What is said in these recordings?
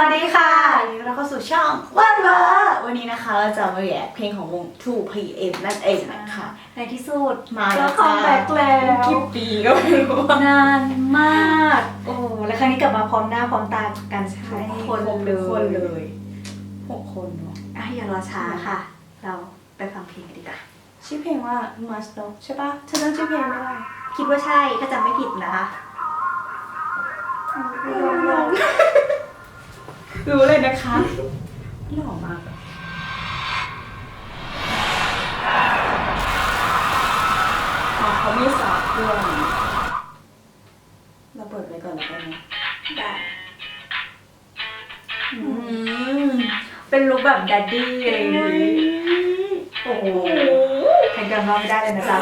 วัสดีค่ะยินดีต้อนรับเข้าสู่ช่องวันวะวันนี้นะคะเราจะมาแยกเพลงของวง 2PM นั่นเองนะคะ ในที่สุดมาก็แล้วคัมแบ็กแล้วกี่ปีก็ไม่รู้ว่านานมาก โอ้โหแล้วครั้งนี้กลับมาพร้อมหน้าพร้อมตากันทุกคนเลทุกคนยเลยหกคนเนาะอะอย่ารอช้าค่ะ เราไปฟังเพลงกันดีกว่าชื่อเพลงว่า Must Know ใช่ปะฉันจำชื่อเพลงไม่ได้คิดว่าใช่ถ้าจำไม่ผิดนะคะ รู้เลยนะคะหล่อมากอ๋อเขามีสาวเครื่องเราเปิดไปก่อนแล้วกันนะได้อืมเป็นลุคแบบดัดดี้อะไรอย่างงี้โอ้โหแข่งกันมาไม่ได้เลยนะจ๊ะ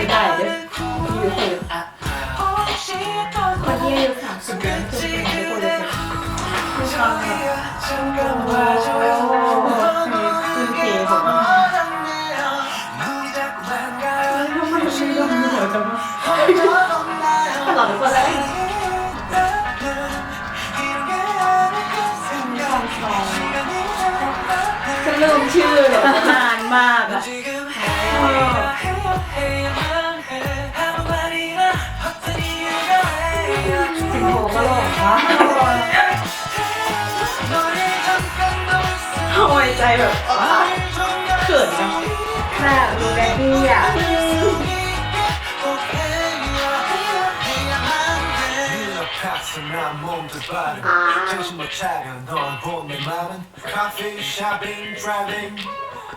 ไม่ได้เดี๋ยวอยู่คนละค่ะคนนี้อายุสามสิบเอ็ดคือเป็นคนละสิบผู้ชายตลอดทุกคนเลยฉันลืมชื่อเลย นานมากอะสิงโตก็หล่อวะทำไมใจแบบอ้าวเขินจังแบบดูแดดดี้อะ난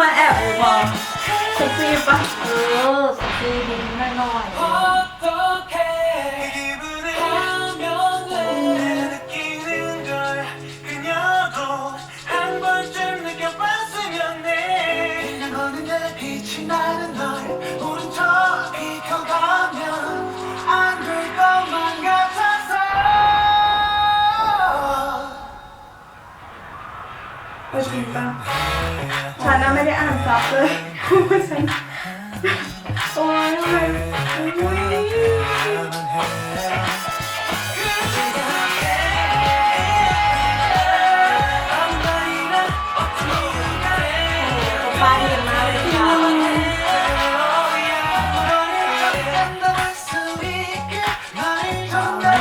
มาแอบดูมาเซ็กซี่ปะเออสกีนิด เลยคุณฉันโอ๊ยทำไมอุ๊ยๆป้าดีมากเลยค่ะ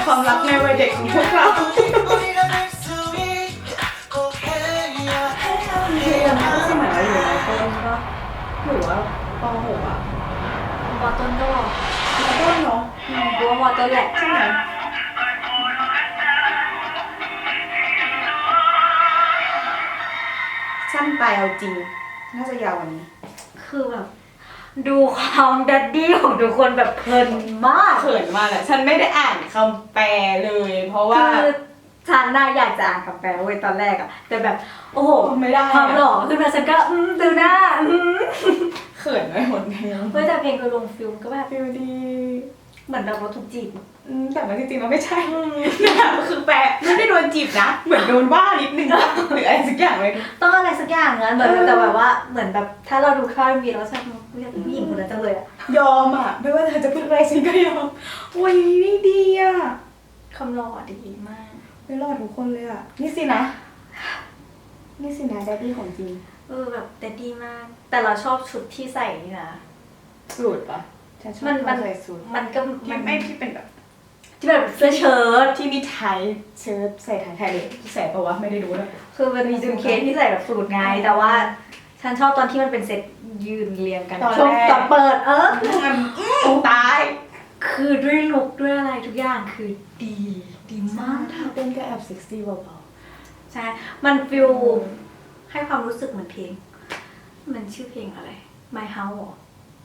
ความรักในวัยเด็กของพวกเรา หรือว่าป .6 อะมอต้นก็ในต้นเนาะบัวามอต้นแหละใช่ไหมสั้นไปเอาจริง น่าจะยาวกว่านี้ คือแบบ ดูความดัดดี้ของทุกคนแบบเพลินมาก เขินมากแหละฉันไม่ได้อ่านคำแปลเลย เพราะว่าคือ ฉันน่าอยากจะอ่านคำแปลเว้ยตอนแรกอะแต่แบบ โอ้โหไม่ได้อะ ความหล่อขึ้นมาฉันก็อืมดูหน้าอืมเขินไปหมดเลยเฮ้ยแต่เพลงคือลงฟิลมก็แบบฟิลดีเหมือนแบบเราถูกจีบอะอืมแต่ว่าจริงๆเราไม่ใช่เนี่ยคือแปลไม่ได้โดนจีบนะ เหมือนโดนว่านิดนึงนะหรืออะไรสักอย่างเลย ต้องอะไรสักอย่างงั้นเหมือนเออ แต่แบบว่าเหมือนแบบถ้าเราดูข้าวมีเราชอบผู้หญิงคนนั้นจังเลยอะยอมอะ ไม่ว่าเธอจะพูดอะไรฉันก็ยอมวันนี้นี่ดีอะ คำหล่อดีมาก ไม่รอดทุกคนเลยอะ นี่สินะ นี่สินะแดดดี้ของจริงเออแบบแต่ดีมาก แต่เราชอบชุดที่ใส่นี่นะ สูตรปะฉันชอบมันมันใส่สูตรมันก็ที่มันไม่ที่เป็นแบบที่แบบเสื้อเชิ้ตที่มีไทยเชิ้ตใส่ไทยไทยเลยใส่ปะวะไม่ได้ดูเลยคือมันมีจุนเคสที่ใส่แบบสูทไงแต่ว่าฉฉันชอบตอนที่มันเป็นเซตยืนเรียงกันตอนช่วงแรกตอนเปิดเออโอ้ตาย คือด้วยลุกด้วยอะไรทุกอย่างคือดีดีมากถ้าเต้นก็แอบเซ็กซี่เบาใช่ มันฟิลให้ความรู้สึกเหมือนเพลง มันชื่อเพลงอะไร My House เหรอ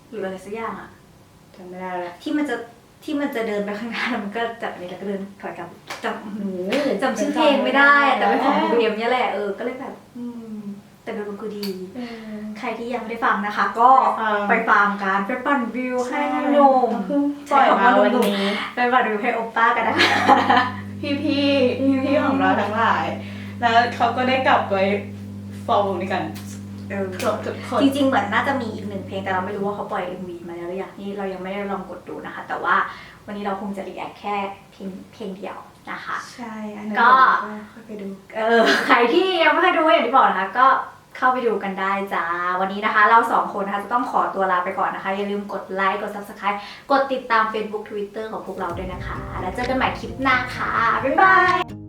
หรืออะไรสักอย่างอะๆจำไม่ได้แล้วที่มันจะที่มันจะเดินไปข้างหน้าแล้วมันก็จับนี้แล้วก็เดินถอยกลับจำหนูจำชื่อเพลงไม่ได้อะแต่เป็นของบีเอ็มเนี่ยแหละเออก็เลยแบบ อืม แต่เป็นคือดี ใครที่ยังไม่ได้ฟังนะคะ ก็ไปฟังไปฟังกันไปปั่นวิวให้ใช่หนุ่มเพิ่งปล่อยมาวันนี้ไปปั่นวิวให้โอป้ากันนะคะพี่พี่พี่พี่ๆของเราทั้งหลาย แล้วเขาก็ได้กลับไปฟอร์มด้วยกันเออครบทุกคนจริงๆ เหมือนน่าจะมีอีกหนึ่งเพลงแต่เราไม่รู้ว่าเขาปล่อย MV มาแล้วหรือยังนี่เรายังไม่ได้ลองกดดูนะคะ แต่ว่า วันนี้เราคงจะรีแอคแค่เพลงเพลงเดียวนะคะ ใช่อันนั้นก็ ค่อยไปดู เออใครที่ยังไม่เคยดูอย่างที่บอกนะคะก็เข้าไปดูกันได้จ้า วันนี้นะคะ เราสองคนนะคะจะต้องขอตัวลาไปก่อนนะคะ อย่าลืมกดไลค์กด subscribe กดติดตาม Facebook Twitter ของพวกเราด้วยนะคะ แล้วเจอกันใหม่คลิปหน้าค่ะ บ๊ายบาย